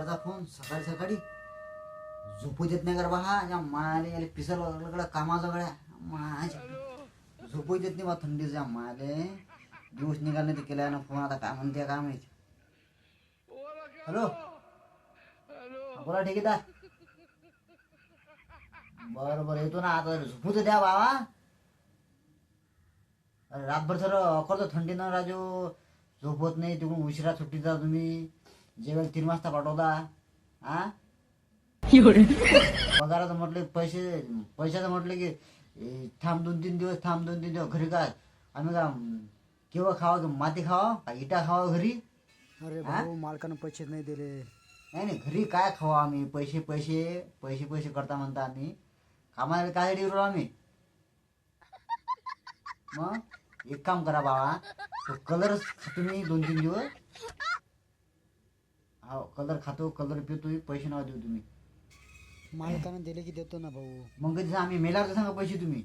ठेकेदारचा phone सकाळी सकाळी झोपू देत नाही गरबा हा या माले याले पिसायला लागला कामाचा गड्या. माझ्या झोपू देत नाही बा थंडीच या माले दिवस निघाले ते केल्या ना फोन आता काय म्हणते काय माहिती. हॅलो? हा, बोला ठेकेदार. बरं बरं येतो ना आता झोपू तर द्या बाबा अरे रातभर सर अकरतो थंडीनं राजू. झोपत नाही तिकडून उशिरा सुट्टीचा तुम्ही. जेवण तीन वाजता पाठवता हा पगाराचं म्हटलं की पैसे पैशाचं म्हटलं की थांब दोन तीन दिवस थांब दोन तीन दिवस घरी काय आम्ही का केव्हा खावा माती खावा का इटा खावा घरी? अरे? भाऊ मालकानं पैसे नाही दिले. नाही नाही घरी काय खावा आम्ही? पैसे पैसे पैसे पैसे करता म्हणता आम्ही. कामाला काय डिरो आम्ही? मग एक काम करा बाबा तो कलर खातो मी दोन तीन दिवस. हो कलर खातो कलर पितो पैसे नाव देऊ तुम्ही. मालकानं दिले की देतो ना भाऊ. मग कधी आम्ही मेल्यावर सांगा पैसे तुम्ही.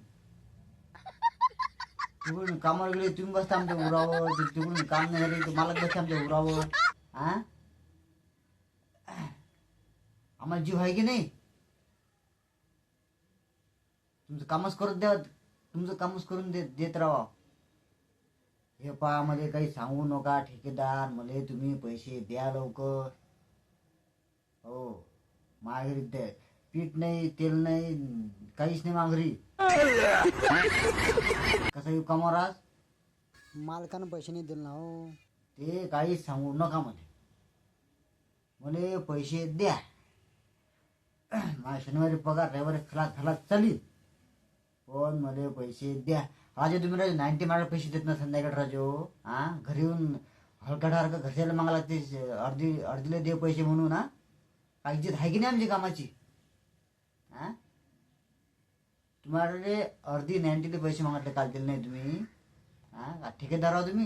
तिकडून कामावर गेले तुम्ही बसता आमच्या उरावर ति- तिकडून काम नाही झाले तर मालक बसते आमच्या उरावर. हा आम्हाला जीव आहे की नाही? तुमचं कामच करून द्या तुमचं कामच करून दे देत राहा. हे पहा मध्ये काही सांगू नका ठेकेदार मला तुम्ही पैसे द्या लवकर. हो माघारी द्या पीठ नाही तेल नाही काहीच नाही माघारी. कसं येऊ कामावर आज मालकानं पैसे नाही दिले ना हो. ते काहीच सांगू नका मला. मला पैसे द्या. माझ्या शनिवारी पगार रविवारी खलात खलात चालील पण मला पैसे द्या. राजू तुम्ही राजे नाईन्टी मार्क पैसे देत ना संध्याकाळ राजू? हा? घरी येऊन हलकटासारखं घरच्याला मागा लागते अर्धी अर्धीला दे पैसे म्हणून हा? काय इज्जत आहे की नाही आमची कामाची? हा? तुम्हाला अर्धी नाईन्टीले पैसे मागितले काल दिले नाही तुम्ही. हा? ठेकेदार आहो तुम्ही?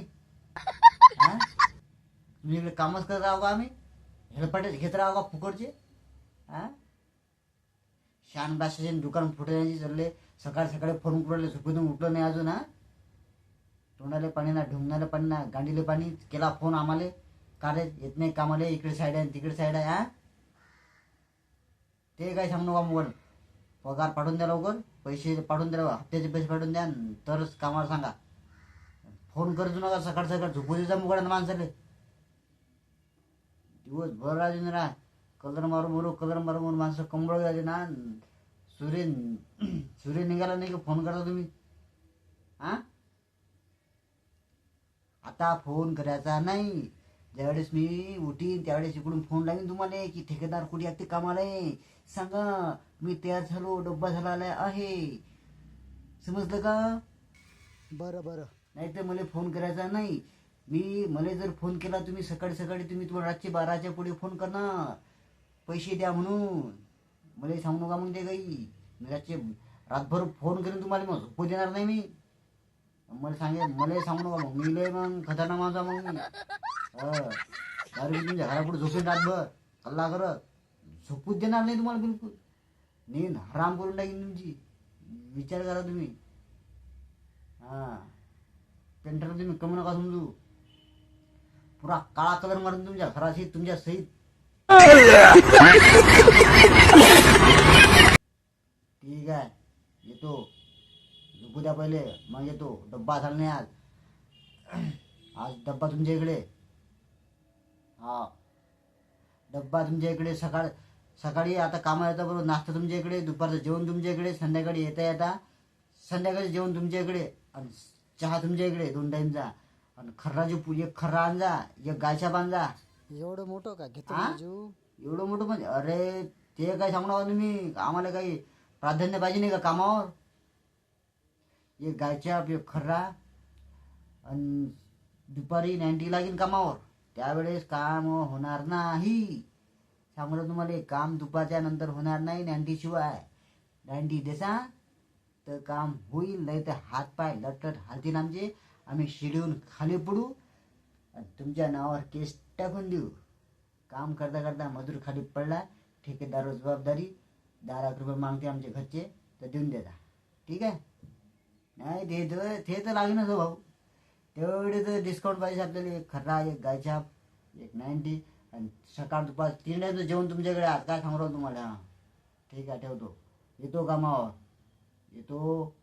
हा? तुम्ही इकडे कामच करत राहू का आम्ही? हेलपाटे घेत राहा का फुकटचे? हा? शानबाशाचे दुकान फुटण्याची चालले. सकाळी सकाळी फोन कुठले झोपेतून उठलं नाही अजून हा? तोंडाले पाणी ना ढुंगणाले पाणी ना गांडीले पाणी केला फोन आम्हाला. का येत नाही कामाले इकडे साईड आहे तिकडे साईड आहे हा? ते काय सांगू नका मोबाईल पगार पाठवून द्या लवकर पैसे पाठवून द्या हप्त्याचे पैसे पाठवून द्या तरच कामाला सांगा. फोन करतो नका सकाळ सकाळ झोपू द्यायचा मुगाड्या माणसाले. दिवसभर राजून राहा. कलर मारू मारू कलर मारू मारू माणसं कंबळ झाले ना. सूर्य सूर्य निघाला नाही का? फोन करता तुम्ही? हा आता फोन करायचा नाही. ज्यावेळेस मी उठीन त्यावेळेस इकडून फोन लागेल तुम्हाला की ठेकेदार कुठे लागते कामाला आहे. सांगा मी तयार झालो डब्बा झाला आहे. समजलं का? बरं बरं. नाही तर मला फोन करायचा नाही. मी मला जर फोन केला तुम्ही सकाळी सकाळी तुम्ही तुम्हाला रातचे बाराच्या पुढे फोन करणार. पैसे द्या म्हणून. मला सांगू नका मग ते काही. मी रातभर फोन करेन तुम्हाला मग. झोपू देणार नाही मी. मला सांगे मला सांगू नका मग. मी लय मग खतरनाक माझा मग मी. तुमच्या घरापुढे झोपेन रातभर. कल्ला करत. झोपूच देणार नाही तुम्हाला बिलकुल. नींद हराम करून टाकीन तुमची. विचार करा तुम्ही. हां. पेंटर तुम्ही कमी नका समजू. पुरा काळा कलर मारून तुमच्या घराशी तुमच्या सहित. ठीक आहे. येतो. झोपू द्या पहिले. मग येतो. डब्बा झाला नाही आज. आज डब्बा तुमच्या इकडे. हा. डब्बा तुमच्या इकडे. सकाळ सकाळी आता कामा येतं बरोबर नाश्ता तुमच्या इकडे दुपारचं जेवण तुमच्या इकडे संध्याकाळी येता येता संध्याकाळी जेवण तुमच्या इकडे आणि चहा तुमच्या इकडे दोन टाईमचा आणि खर्राची पू एक खर्रा आणजा एक गायच्या आणजा एवढं मोठं का? घेतो हा? राजू एवढं मोठं म्हणजे? अरे ते काय सांगू नका तुम्ही आम्हाला काही प्राधान्य पाहिजे नाही का कामावर? एक गायच्या एक खर्रा आणि दुपारी नाईन्टी लागेल कामावर. त्यावेळेस काम होणार नाही. सांगू तुम्हाला हे काम दुपारच्या नंतर होणार नाही नाईन्टी शिवाय. नाईन्टी देसा तर काम होईल नाही तर हात पाय लटलट हालतील आमचे. आम्ही शिडीहून खाली पडू. आणि तुमच्या नावावर केस टाकून देऊ. काम करता करता मजूर खाली पडला ठेकेदार जबाबदारी दहा लाख रुपये मागते आमचे घरचे तर देऊन देता. ठीक आहे? नाही ते तर ते तर लागेनच हो भाऊ. तेवढे तर डिस्काउंट पाहिजे आपल्याला एक खर्रा एक गायछाप एक नाईन्टी आणि सकाळ दुपार तीन टाईमचं जेवण तुमच्याकडे आज काय सांगतो तुम्हाला? हां. ठीक आहे ठेवतो. येतो कामावर. येतो.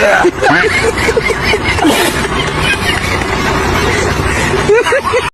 हा